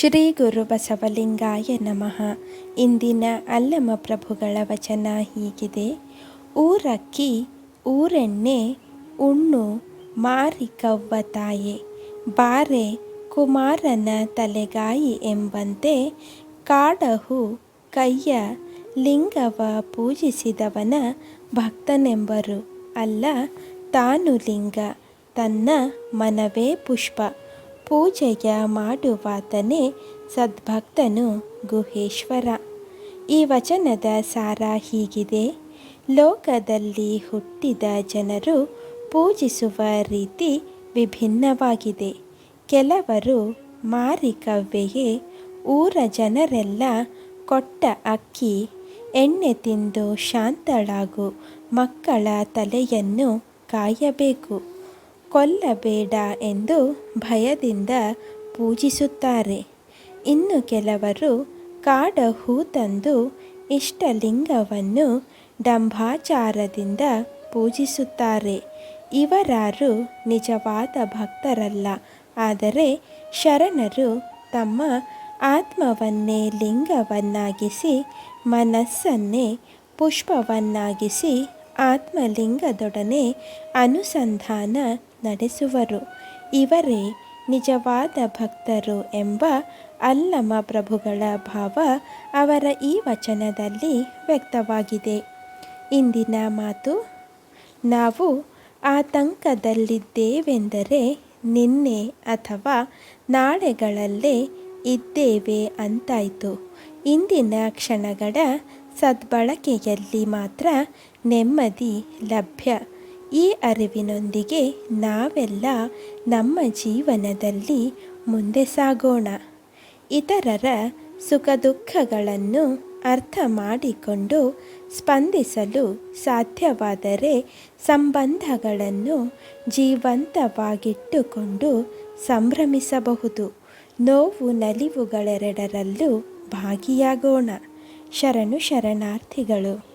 ಶ್ರೀ ಗುರು ಬಸವಲಿಂಗಾಯ ನಮಃ. ಇಂದಿನ ಅಲ್ಲಮ ಪ್ರಭುಗಳ ವಚನ ಹೀಗಿದೆ. ಊರಕ್ಕಿ, ಊರೆಣ್ಣೆ, ಉಣ್ಣು, ಮಾರಿ ಕವ್ವ ತಾಯೆ. ಬಾರೆ, ಕುಮಾರನ ತಲೆಗಾಯಿ ಎಂಬಂತೆ ಕಾಡಹು, ಕೈಯ, ಲಿಂಗವ ಪೂಜಿಸಿದವನ ಭಕ್ತನೆಂಬರು. ಅಲ್ಲ, ತಾನು ಲಿಂಗ, ತನ್ನ ಮನವೇ ಪುಷ್ಪ. ಪೂಜೆಯ ಮಾಡುವಾತನೇ ಸದ್ಭಕ್ತನು ಗುಹೇಶ್ವರ. ಈ ವಚನದ ಸಾರ ಹೀಗಿದೆ. ಲೋಕದಲ್ಲಿ ಹುಟ್ಟಿದ ಜನರು ಪೂಜಿಸುವ ರೀತಿ ವಿಭಿನ್ನವಾಗಿದೆ. ಕೆಲವರು ಮಾರಿಕವ್ವೆಯೇ ಊರ ಜನರೆಲ್ಲ ಕೊಟ್ಟ ಅಕ್ಕಿ, ಎಣ್ಣೆ ತಿಂದು ಶಾಂತಳಾಗು ಮಕ್ಕಳ ತಲೆಯನ್ನು ಕಾಯಬೇಕು. ಕೊಲ್ಲಬೇಡ ಎಂದು ಭಯದಿಂದ ಪೂಜಿಸುತ್ತಾರೆ. ಇನ್ನು ಕೆಲವರು ಕಾಡ ಹೂ ತಂದು ಇಷ್ಟಲಿಂಗವನ್ನು ಡಂಭಾಚಾರದಿಂದ ಪೂಜಿಸುತ್ತಾರೆ. ಇವರಾರು ನಿಜವಾದ ಭಕ್ತರಲ್ಲ, ಆದರೆ ಶರಣರು ತಮ್ಮ ಆತ್ಮವನ್ನೇ ಲಿಂಗವನ್ನಾಗಿಸಿ, ಮನಸ್ಸನ್ನೇ ಪುಷ್ಪವನ್ನಾಗಿಸಿ ಆತ್ಮಲಿಂಗದೊಡನೆ ಅನುಸಂಧಾನ ನಡೆಸುವರು. ಇವರೇ ನಿಜವಾದ ಭಕ್ತರು ಎಂಬ ಅಲ್ಲಮ ಪ್ರಭುಗಳ ಭಾವ ಅವರ ಈ ವಚನದಲ್ಲಿ ವ್ಯಕ್ತವಾಗಿದೆ. ಇಂದಿನ ಮಾತು, ನಾವು ಆತಂಕದಲ್ಲಿದ್ದೇವೆಂದರೆ ನಿನ್ನೆ ಅಥವಾ ನಾಳೆಗಳಲ್ಲೇ ಇದ್ದೇವೆ ಅಂತಾಯಿತು. ಇಂದಿನ ಕ್ಷಣಗಳ ಸದ್ಬಳಕೆಯಲ್ಲಿ ಮಾತ್ರ ನೆಮ್ಮದಿ ಲಭ್ಯ. ಈ ಅರಿವಿನೊಂದಿಗೆ ನಾವೆಲ್ಲ ನಮ್ಮ ಜೀವನದಲ್ಲಿ ಮುಂದೆ ಸಾಗೋಣ. ಇತರರ ಸುಖ ದುಃಖಗಳನ್ನು ಅರ್ಥ ಮಾಡಿಕೊಂಡು ಸ್ಪಂದಿಸಲು ಸಾಧ್ಯವಾದರೆ ಸಂಬಂಧಗಳನ್ನು ಜೀವಂತವಾಗಿಟ್ಟುಕೊಂಡು ಸಂಭ್ರಮಿಸಬಹುದು. ನೋವು ನಲಿವುಗಳೆರಡರಲ್ಲೂ ಭಾಗಿಯಾಗೋಣ. ಶರಣು ಶರಣಾರ್ಥಿಗಳು.